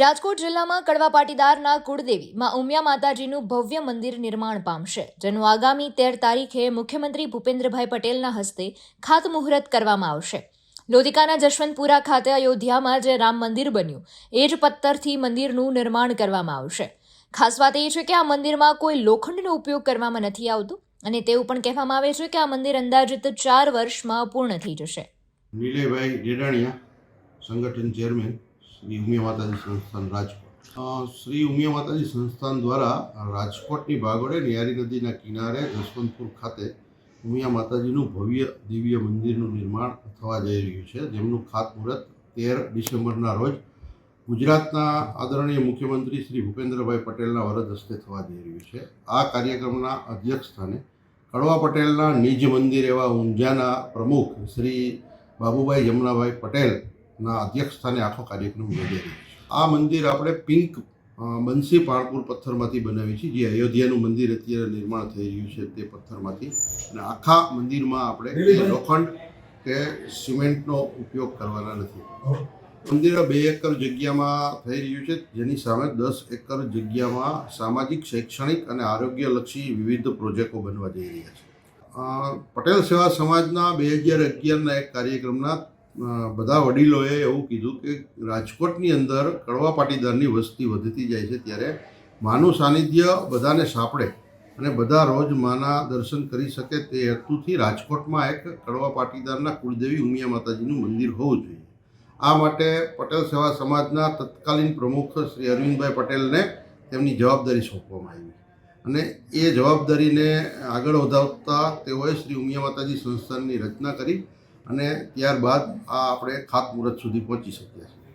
રાજકોટ જિલ્લામાં કડવા પાટીદારના કુળદેવી માં ઉમિયા માતાજીનું ભવ્ય મંદિર નિર્માણ પામશે, જેનું આગામી તેર તારીખે મુખ્યમંત્રી ભૂપેન્દ્રભાઈ પટેલના હસ્તે ખાતમુહૂર્ત કરવામાં આવશે. લોધિકાના જશવંતપુરા ખાતે અયોધ્યામાં જે રામ મંદિર બન્યું, એ જ પથ્થરથી મંદિરનું નિર્માણ કરવામાં આવશે. ખાસ વાત એ છે કે આ મંદિરમાં કોઈ લોખંડનો ઉપયોગ કરવામાં નથી આવતો, અને તેવું પણ કહેવામાં આવે છે કે આ મંદિર અંદાજિત ચાર વર્ષમાં પૂર્ણ થઈ જશે. નીલેભાઈ સંગઠન ચેરમેન શ્રી ઉમિયા માતાજી સંસ્થાન રાજકોટ. શ્રી ઉમિયા માતાજી સંસ્થાન દ્વારા રાજકોટની ભાગોળે નિયારી નદીના કિનારે જસવંતપુર ખાતે ઉમિયા માતાજીનું ભવ્ય દિવ્ય મંદિરનું નિર્માણ થવા જઈ રહ્યું છે. જેમનું ખાતમુહૂર્ત તેર ડિસેમ્બરના રોજ ગુજરાતના આદરણીય મુખ્યમંત્રી શ્રી ભૂપેન્દ્રભાઈ પટેલના વરદ હસ્તે થવા જઈ રહ્યું છે. આ કાર્યક્રમના અધ્યક્ષ સ્થાને કડવા પટેલના નિજ મંદિર એવા ઊંઝાના પ્રમુખ શ્રી બાબુભાઈ જમનાભાઈ પટેલના અધ્યક્ષ સ્થાને આખો કાર્યક્રમ યોજાઈ આ મંદિર આપણે પિંક બંસી પાણપુર પથ્થરમાંથી બનાવી છે. જે અયોધ્યાનું મંદિર અત્યારે નિર્માણ થઈ રહ્યું છે તે પથ્થરમાંથી. અને આખા મંદિરમાં આપણે લોખંડ કે સિમેન્ટનો ઉપયોગ કરવાના નથી. મંદિર બે એકર જગ્યામાં થઈ રહ્યું છે. જેની સામે દસ એકર જગ્યામાં સામાજિક શૈક્ષણિક અને આરોગ્યલક્ષી વિવિધ પ્રોજેક્ટો બનવા જઈ રહ્યા છે. પટેલ સેવા સમાજના બે હજાર અગિયારના એક કાર્યક્રમના બધા વડીલોએ એવું કીધું કે રાજકોટની અંદર કડવા પાટીદારની વસ્તી વધતી જાય છે ત્યારે માનું સાનિધ્ય બધાને સાંપડે અને બધા રોજ માના દર્શન કરી શકે તે હેતુથી રાજકોટમાં એક કડવા પાટીદારના કુળદેવી ઉમિયા માતાજીનું મંદિર હોવું જોઈએ. આ માટે પટેલ સેવા સમાજના તત્કાલીન પ્રમુખ શ્રી અરવિંદભાઈ પટેલને તેમની જવાબદારી સોંપવામાં આવી. અને એ જવાબદારીને આગળ વધાવતા તેઓએ શ્રી ઉમિયા માતાજી સંસ્થાનની રચના કરી અને ત્યારબાદ આ આપણે ખાતમુહૂર્ત સુધી પહોંચી શક્યા